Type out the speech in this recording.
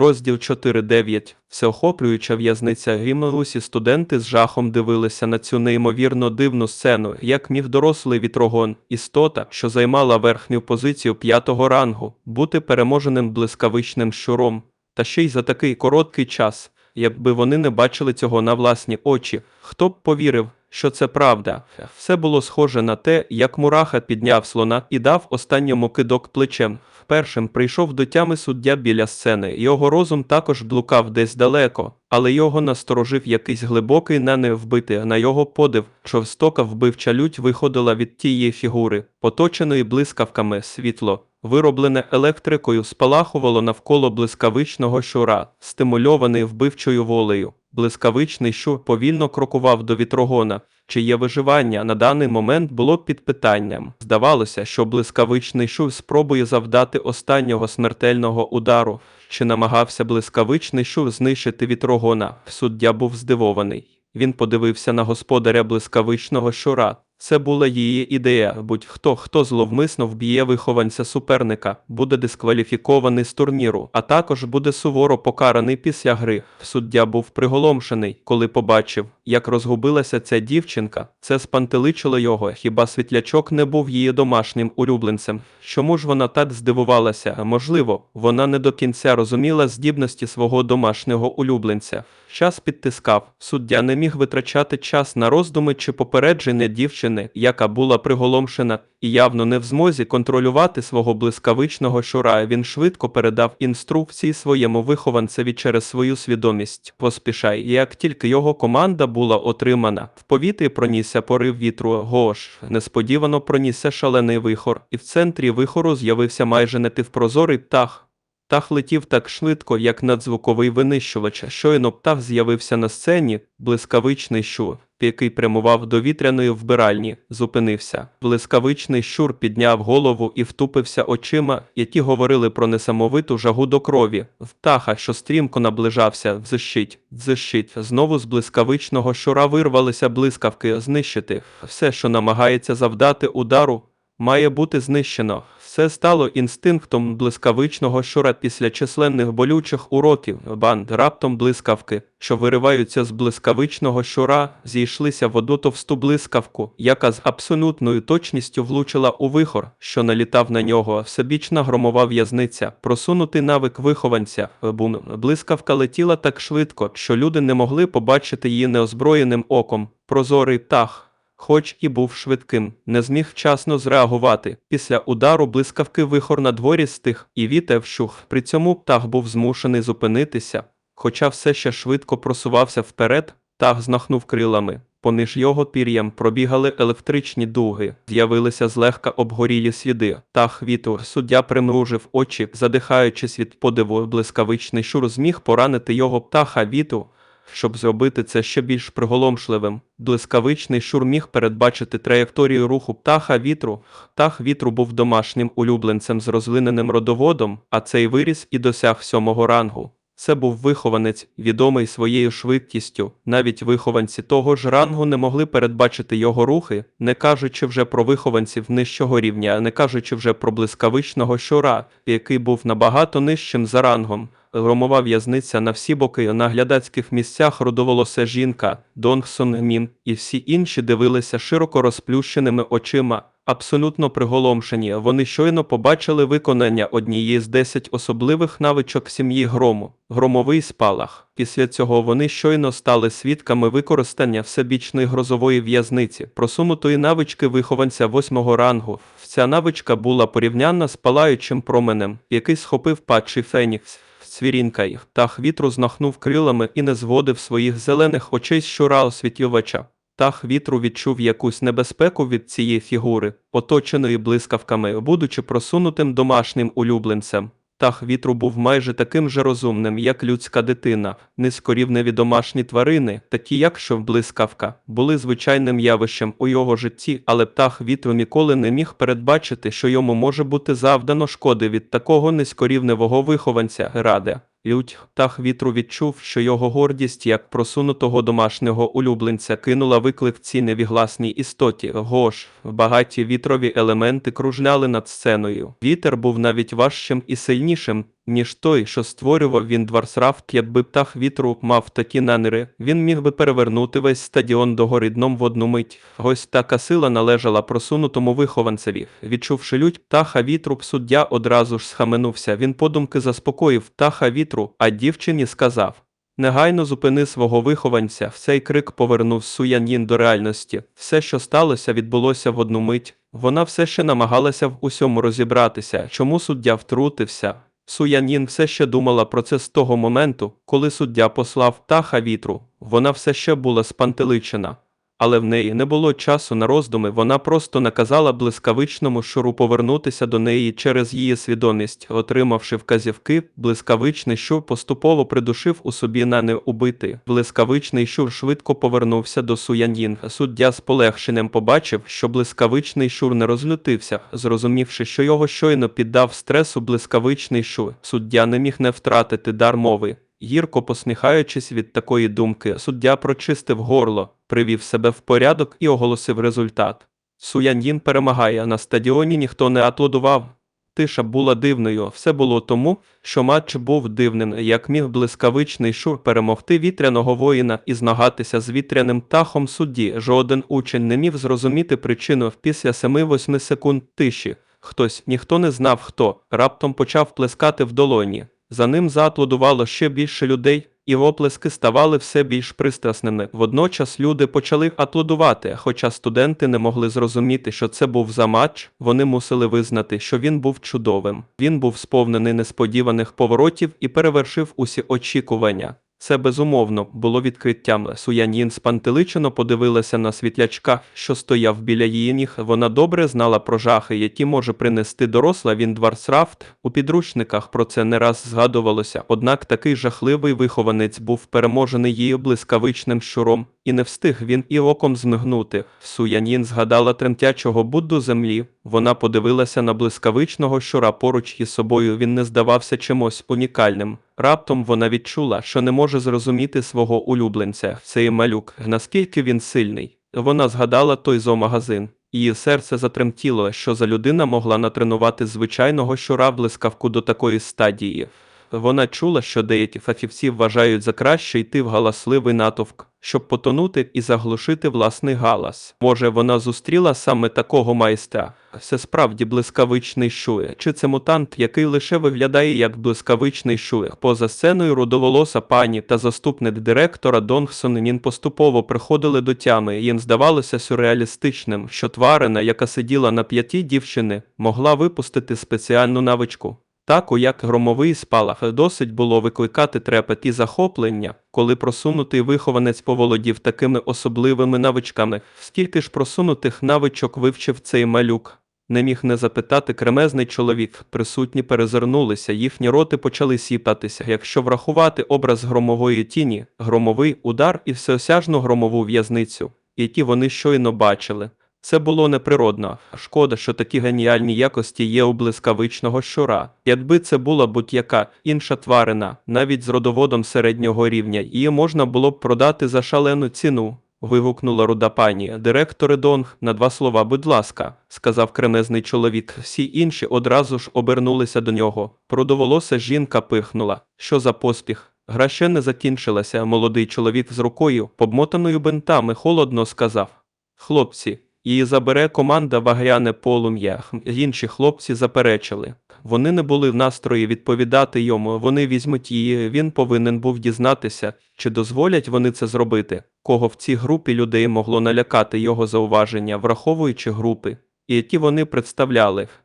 Розділ 4.9. Всеохоплююча в'язниця Гімнорусі студенти з жахом дивилися на цю неймовірно дивну сцену, як міг дорослий вітрогон, істота, що займала верхню позицію п'ятого рангу, бути переможеним блискавичним щуром. Та ще й за такий короткий час, якби вони не бачили цього на власні очі, хто б повірив, що це правда. Все було схоже на те, як мураха підняв слона і дав останньому кидок плечем. Першим прийшов до тями суддя біля сцени. Його розум також блукав десь далеко, але його насторожив якийсь глибокий не вбитий на його подив. Човстока вбивча лють виходила від тієї фігури, поточеної блискавками світло. Вироблене електрикою спалахувало навколо блискавичного щура, стимульований вбивчою волею. Блискавичний що повільно крокував до вітрогона, чиє виживання на даний момент було під питанням. Здавалося, що блискавичний шов спробує завдати останнього смертельного удару, чи намагався блискавичний шов знищити вітрогона. Суддя був здивований. Він подивився на господаря блискавичного щура. Це була її ідея. Будь-хто, хто зловмисно вб'є вихованця суперника, буде дискваліфікований з турніру, а також буде суворо покараний після гри. Суддя був приголомшений, коли побачив, як розгубилася ця дівчинка. Це спантеличило його. Хіба світлячок не був її домашнім улюбленцем? Чому ж вона так здивувалася? Можливо, вона не до кінця розуміла здібності свого домашнього улюбленця. Час підтискав. Суддя не міг витрачати час на роздуми чи попередження дівчини, яка була приголомшена і явно не в змозі контролювати свого блискавичного щура. Він швидко передав інструкції своєму вихованцеві через свою свідомість. Поспішай, як тільки його команда була отримана, в повітрі пронісся порив вітру. Гош, несподівано пронісся шалений вихор, і в центрі вихору з'явився майже непівпрозорий птах. Птах летів так швидко, як надзвуковий винищувач. Щойно птах з'явився на сцені, блискавичний щур, який прямував до вітряної вбиральні, зупинився. Блискавичний щур підняв голову і втупився очима, які говорили про несамовиту жагу до крові. Птаха, що стрімко наближався, взищить, дзищить. Знову з блискавичного щура вирвалися блискавки знищити. Все, що намагається завдати удару, має бути знищено. Все стало інстинктом блискавичного щура після численних болючих уроків. Банд раптом блискавки, що вириваються з блискавичного щура, зійшлися в одну товсту блискавку, яка з абсолютною точністю влучила у вихор, що налітав на нього. Всебічна громова в'язниця, просунутий навик вихованця. Бум. Блискавка летіла так швидко, що люди не могли побачити її неозброєним оком. Прозорий птах хоч і був швидким, не зміг вчасно зреагувати. Після удару блискавки вихор на дворі стих і вітер вщух. При цьому птах був змушений зупинитися, хоча все ще швидко просувався вперед, птах знахнув крилами. Поміж його пір'ям пробігали електричні дуги, з'явилися злегка обгорілі сліди. Тах вітру суддя примружив очі, задихаючись від подиву, блискавичний шур зміг поранити його птаха вітру, щоб зробити це ще більш приголомшливим. Блискавичний шур міг передбачити траєкторію руху птаха вітру. Птах вітру був домашнім улюбленцем з розлиненим родоводом, а цей виріс і досяг сьомого рангу. Це був вихованець, відомий своєю швидкістю. Навіть вихованці того ж рангу не могли передбачити його рухи, не кажучи вже про вихованців нижчого рівня, а не кажучи вже про блискавичного щура, який був набагато нижчим за рангом. Громова в'язниця на всі боки на глядацьких місцях родоволосе жінка, Донгсон Мін, і всі інші дивилися широко розплющеними очима, абсолютно приголомшені. Вони щойно побачили виконання однієї з десять особливих навичок сім'ї грому, громовий спалах. Після цього вони щойно стали свідками використання всебічної грозової в'язниці, просунутої навички вихованця восьмого рангу. Ця навичка була порівнянна з палаючим променем, який схопив падший фенікс. Цвірінка їх. Птах вітру знахнув крилами і не зводив своїх зелених очей з щура освітлювача. Птах вітру відчув якусь небезпеку від цієї фігури, оточеної блискавками, будучи просунутим домашнім улюбленцем. Птах вітру був майже таким же розумним, як людська дитина, низькорівневі домашні тварини, такі як що блискавка, були звичайним явищем у його житті, але птах вітру ніколи не міг передбачити, що йому може бути завдано шкоди від такого низькорівневого вихованця раде. Лють птах вітру відчув, що його гордість, як просунутого домашнього улюбленця, кинула виклик цій невігласній істоті. Гош, багаті вітрові елементи кружляли над сценою. Вітер був навіть важчим і сильнішим, ніж той, що створював він Дварсрафт, якби птах вітру мав такі наміри, він міг би перевернути весь стадіон догори дном в одну мить. Ось така сила належала просунутому вихованцеві. Відчувши лють птаха вітру, суддя одразу ж схаменувся. Він подумки заспокоїв птаха вітру, а дівчині сказав. Негайно зупини свого вихованця, цей крик повернув Суянін до реальності. Все, що сталося, відбулося в одну мить. Вона все ще намагалася в усьому розібратися, чому суддя втрутився. Суянін все ще думала про це з того моменту, коли суддя послав птаха вітру. Вона все ще була спантеличена. Але в неї не було часу на роздуми, вона просто наказала блискавичному щуру повернутися до неї через її свідомість. Отримавши вказівки, блискавичний щур поступово придушив у собі на не убити. Блискавичний щур швидко повернувся до Суянін. Суддя з полегшенням побачив, що блискавичний щур не розлютився, зрозумівши, що його щойно піддав стресу блискавичний щур. Суддя не міг не втратити дар мови. Гірко посміхаючись від такої думки, суддя прочистив горло, привів себе в порядок і оголосив результат. Суяньїн перемагає, на стадіоні ніхто не аплодував. Тиша була дивною, все було тому, що матч був дивним, як міг блискавичний шур перемогти вітряного воїна і змагатися з вітряним птахом судді. Жоден учень не міг зрозуміти причину після 7-8 секунд тиші. Хтось, ніхто не знав хто, раптом почав плескати в долоні. За ним зааплодувало ще більше людей, і оплески ставали все більш пристрасними. Водночас люди почали аплодувати, хоча студенти не могли зрозуміти, що це був за матч, вони мусили визнати, що він був чудовим. Він був сповнений несподіваних поворотів і перевершив усі очікування. Це безумовно було відкриттям. Суянін спантеличено подивилася на світлячка, що стояв біля її ніг. Вона добре знала про жахи, які може принести доросла Віндварсрафт. У підручниках про це не раз згадувалося. Однак такий жахливий вихованець був переможений її блискавичним щуром, і не встиг він і оком змигнути. Суянін згадала тремтячого Будду землі. Вона подивилася на блискавичного щура поруч із собою. Він не здавався чимось унікальним. Раптом вона відчула, що не може зрозуміти свого улюбленця. Цей малюк, наскільки він сильний. Вона згадала той зоомагазин. Її серце затремтіло, що за людина могла натренувати звичайного щура блискавку до такої стадії. Вона чула, що деякі фахівці вважають за краще йти в галасливий натовк, щоб потонути і заглушити власний галас. Може, вона зустріла саме такого майстра. Це справді блискавичний шує. Чи це мутант, який лише виглядає як блискавичний шує? Поза сценою рудоволоса пані та заступник директора Донгсон Нін поступово приходили до тями. Їм здавалося сюрреалістичним, що тварина, яка сиділа на п'яті дівчини, могла випустити спеціальну навичку. Так, як громовий спалах, досить було викликати трепет і захоплення, коли просунутий вихованець поволодів такими особливими навичками. Скільки ж просунутих навичок вивчив цей малюк? Не міг не запитати кремезний чоловік. Присутні перезирнулися, їхні роти почали сіпатися. Якщо врахувати образ громової тіні, громовий удар і всеосяжну громову в'язницю, які вони щойно бачили. Це було неприродно. Шкода, що такі геніальні якості є у блискавичного щура. Якби це була будь-яка інша тварина, навіть з родоводом середнього рівня, її можна було б продати за шалену ціну. Вигукнула руда пані. Директори Донг, на два слова, будь ласка, сказав кремезний чоловік. Всі інші одразу ж обернулися до нього. Продоволоса жінка пихнула. Що за поспіх? Гра ще не закінчилася. Молодий чоловік з рукою, побмотаною бинтами, холодно сказав: Хлопці, Її забере команда вагряне полум'я. Інші хлопці заперечили. Вони не були в настрої відповідати йому. Вони візьмуть її. Він повинен був дізнатися, чи дозволять вони це зробити. Кого в цій групі людей могло налякати його зауваження, враховуючи групи, і які вони представляли.